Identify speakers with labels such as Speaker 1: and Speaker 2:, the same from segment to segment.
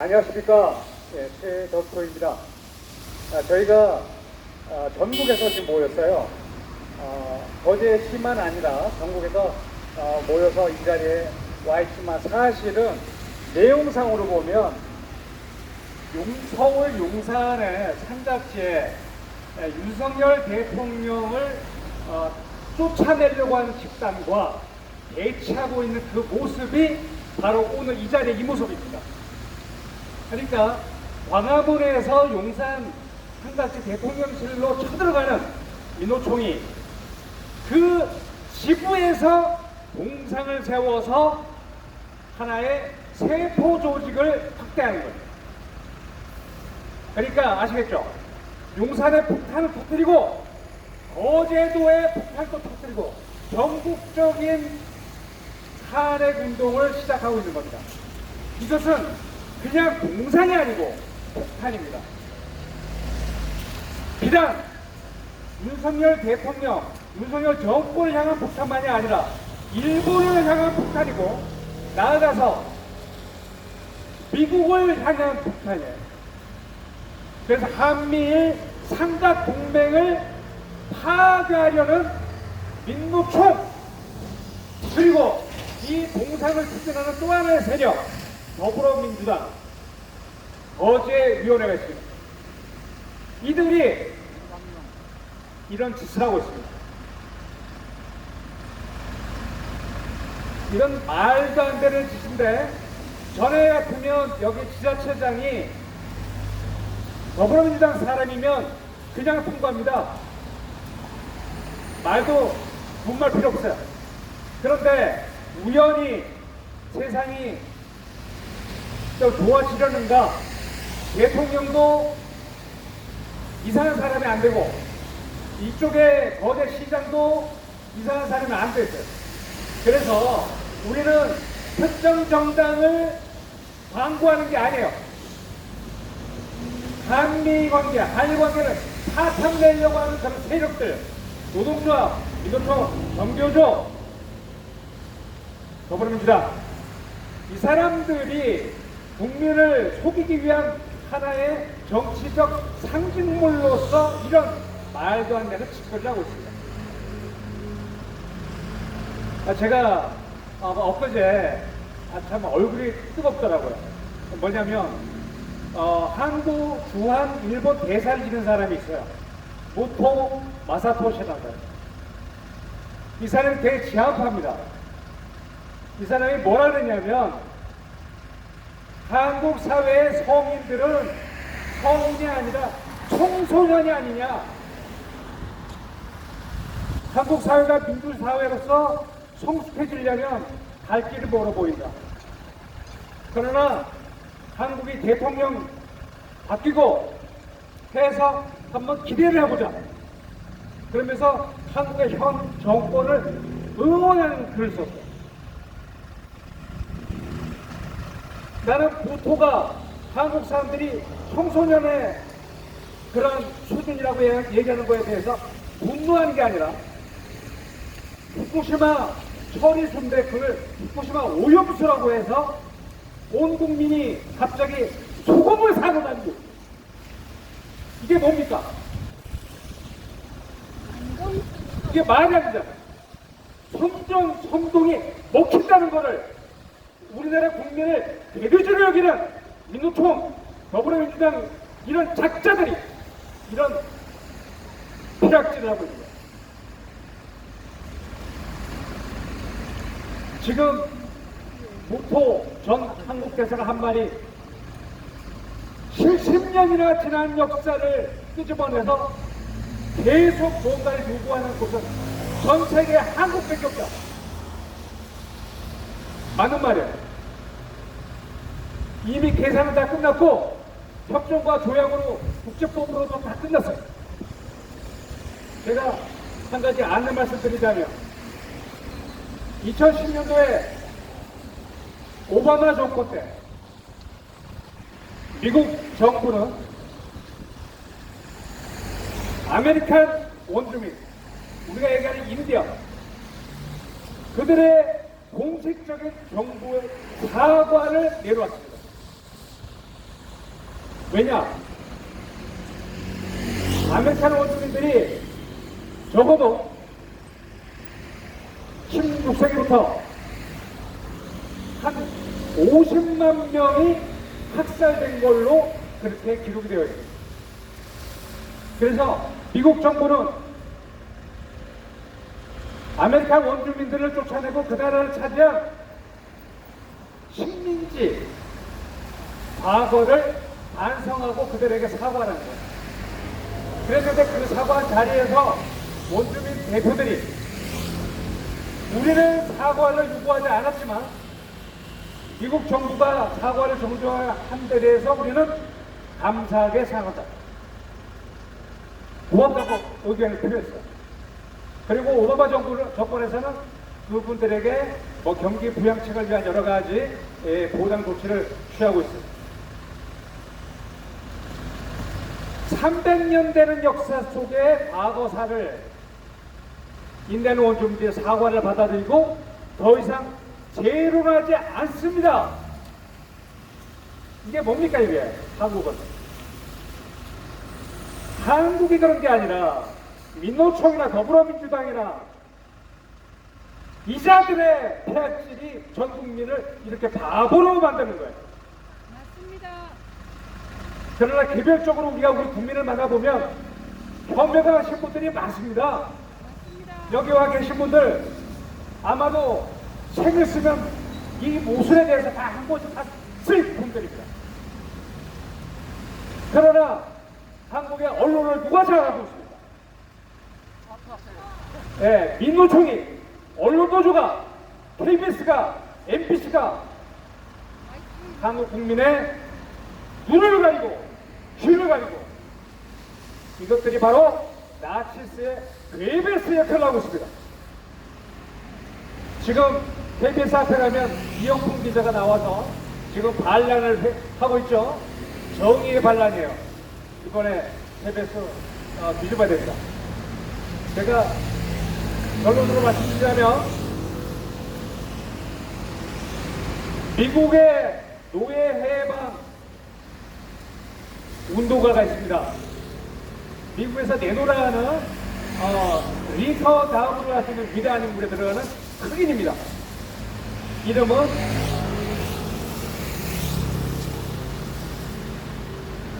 Speaker 1: 안녕하십니까. 예, 최덕호입니다. 아, 저희가 아, 전국에서 지금 모였어요. 어, 거제시만 아니라 전국에서 어, 모여서 이 자리에 와 있지만 사실은 내용상으로 보면 용, 서울 용산의 산자지에 예, 윤석열 대통령을 어, 쫓아내려고 하는 집단과 대치하고 있는 그 모습이 바로 오늘 이 자리의 이 모습입니다. 그러니까 광화문에서 용산 한가지 대통령실로 쳐들어가는 민노총이 그 지부에서 공상을 세워서 하나의 세포 조직을 확대하는 거예요. 그러니까 아시겠죠? 용산에 폭탄을 터뜨리고 거제도에 폭탄도 터뜨리고 전국적인 탄핵 운동을 시작하고 있는 겁니다. 이것은 그냥 공산이 아니고 폭탄입니다. 비단 윤석열 대통령, 윤석열 정권을 향한 폭탄만이 아니라 일본을 향한 폭탄이고 나아가서 미국을 향한 폭탄이에요. 그래서 한미일 삼각 동맹을 파괴하려는 민노총 그리고 이 공상을 추진하는 또 하나의 세력 더불어민주당 어제 위원회가 있습니다. 이들이 이런 짓을 하고 있습니다. 이런 말도 안 되는 짓인데 전에 같으면 여기 지자체장이 더불어민주당 사람이면 그냥 통과합니다. 말도 분말 필요 없어요. 그런데 우연히 세상이 또 도와주려는가 대통령도 이상한 사람이 안 되고 이쪽에 거대 시장도 이상한 사람이 안 됐어요. 그래서 우리는 특정 정당을 광고하는 게 아니에요. 한미 관계, 한일 관계를 사탕 내려고 하는 그런 세력들, 노동조합, 민노총, 정교조, 더불어민주당 이 사람들이 국민을 속이기 위한 하나의 정치적 상징물로서 이런 말도 안 되는 짓거리를 하고 있습니다. 아, 제가 어, 엊그제 아, 참 얼굴이 뜨겁더라고요. 뭐냐면 어, 한국, 주한, 일본 대사를 지는 사람이 있어요. 모토 마사토시라는 사람. 이 사람이 되게 지하파입니다. 이 사람이 뭐라 그러냐면 한국 사회의 성인들은 성인이 아니라 청소년이 아니냐. 한국 사회가 민주사회로서 성숙해지려면 갈 길이 멀어 보인다. 그러나 한국이 대통령 바뀌고 해서 한번 기대를 해보자. 그러면서 한국의 현 정권을 응원하는 글을 썼어요. 나는 구토가 한국 사람들이 청소년의 그런 수준이라고 얘- 얘기하는 거에 대해서 분노하는 게 아니라 후쿠시마 처리 그걸 후쿠시마 오염수라고 해서 온 국민이 갑자기 소금을 사고 다니고 이게 뭡니까? 이게 말이 안 되잖아요. 선정 선동이 먹힌다는 거를 우리나라 국민을 대대주로 여기는 민노총, 더불어민주당 이런 작자들이 이런 피락질을 하고 있습니다. 지금 무토 전 한국 대사가 한 말이 70년이나 지난 역사를 끄집어내서 계속 뭔가를 요구하는 곳은 전 세계 한국밖에 없다. 맞는 말이에요. 이미 계산은 다 끝났고 협정과 조약으로 국제법으로도 다 끝났어요. 제가 한 가지 안내 말씀드리자면 2010년도에 오바마 정권 때 미국 정부는 아메리칸 원주민 우리가 얘기하는 인디언 그들의 공식적인 정부의 사과를 내놓았습니다. 왜냐? 아메리칸 원주민들이 적어도 16세기부터 한 50만 명이 학살된 걸로 그렇게 기록이 되어 있습니다. 그래서 미국 정부는 아메리칸 원주민들을 쫓아내고 그 나라를 차지한 식민지 과거를 반성하고 그들에게 사과하는 거예요. 그랬는데 그 사과한 자리에서 원주민 대표들이 우리는 사과를 요구하지 않았지만 미국 정부가 사과를 정조한 데 대해서 우리는 감사하게 생각한다. 고맙다고 의견을 표했어요. 그리고 오바마 정부, 정권에서는 그분들에게 뭐 경기 부양책을 위한 여러 가지 예, 보상 조치를 취하고 있습니다. 300년 되는 역사 속의 과거사를 인디안 원주민들의 사과를 받아들이고 더 이상 재론하지 않습니다. 이게 뭡니까 이게 한국은? 한국이 그런 게 아니라 민노총이나 더불어민주당이나 이자들의 폐악질이 전 국민을 이렇게 바보로 만드는 거예요. 그러나 개별적으로 우리가 우리 국민을 만나보면 현명한 하신 분들이 많습니다. 여기 와 계신 분들 아마도 책을 쓰면 이 모순에 대해서 다 한 번씩 다쓸 분들입니다. 그러나 한국의 언론을 누가 장악하고 있습니까? 예, 민노총이, 언론노조가, KBS가, MBC가 한국 국민의 눈을 가리고 귀를 가리고 이것들이 바로 나치스의 KBS 역할을 하고 있습니다. 지금 KBS 앞에 가면 이영풍 기자가 나와서 지금 반란을 해- 하고 있죠. 정의의 반란이에요. 이번에 KBS 어, 뒤집어야 됩니다. 제가 결론으로 말씀드리자면 미국의 노예 해방 운동가가 있습니다. 미국에서 내노라는 어, 리터 다음으로 하시는 위대한 인물에 들어가는 흑인입니다. 이름은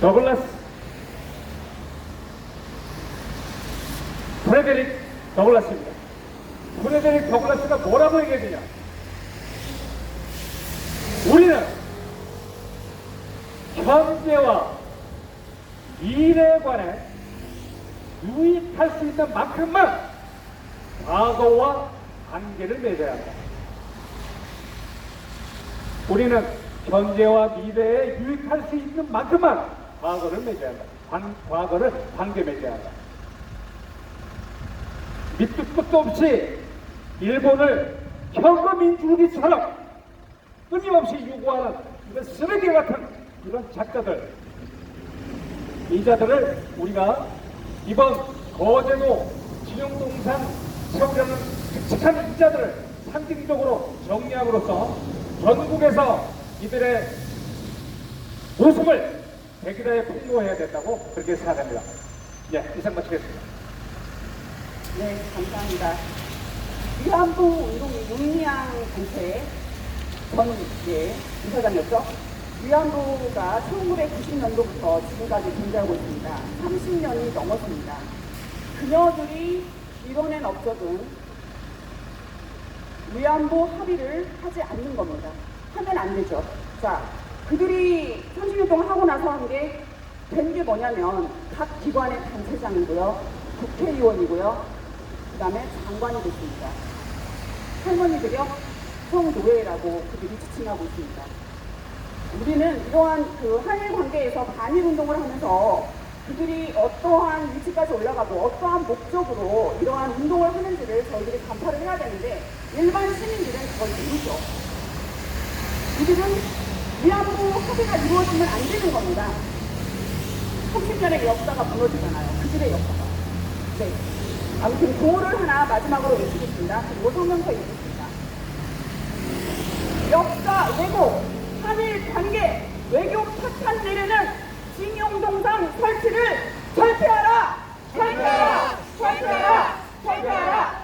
Speaker 1: 더글라스 프레데릭 더글라스입니다. 프레데릭 더글라스가 뭐라고 얘기했느냐? 우리는 현재와 미래에 관해 유익할 수 있는 만큼만 과거와 관계를 맺어야 한다. 우리는 현재와 미래에 유익할 수 있는 만큼만 과거를 맺어야 한다. 관, 과거를 관계 맺어야 한다. 밑도 끝도 없이 일본을 현금민주주의처럼 끊임없이 요구하는 이런 쓰레기 같은 이런 작가들 이 자들을 우리가 이번 거제도 진영동산 세우려는 끔찍한 이자들을 상징적으로 정리함으로써 전국에서 이들의 모습을 백일하에 풍부해야 된다고 그렇게 생각합니다. 예, 이상 마치겠습니다.
Speaker 2: 네, 감사합니다. 위안부 운동의 윤미향 단체 전 예, 이사장이었죠. 위안부가 1990년도부터 지금까지 존재하고 있습니다. 30년이 넘었습니다. 그녀들이 이뤄낸 업적은 위안부 합의를 하지 않는 겁니다. 하면 안 되죠. 자, 그들이 30년 동안 하고 나서 한 게된게 뭐냐면 각 기관의 단체장이고요. 국회의원이고요. 그 다음에 장관이 됐습니다. 할머니들이요. 성노예라고 그들이 지칭하고 있습니다. 우리는 이러한 그 한일 관계에서 반일 운동을 하면서 그들이 어떠한 위치까지 올라가고 어떠한 목적으로 이러한 운동을 하는지를 저희들이 간파를 해야 되는데 일반 시민들은 그걸 모르죠. 이들은 위안부 합의가 이루어지면 안 되는 겁니다. 30년의 역사가 무너지잖아요. 그들의 역사가. 네. 아무튼 구호를 하나 마지막으로 외치겠습니다. 그리고 성명서 읽겠습니다. 역사 왜곡, 한일 관계 외교 파탄 내려는 징용동상 설치를 철폐하라! 철폐하라! 철폐하라! 철폐하라! 철폐하라.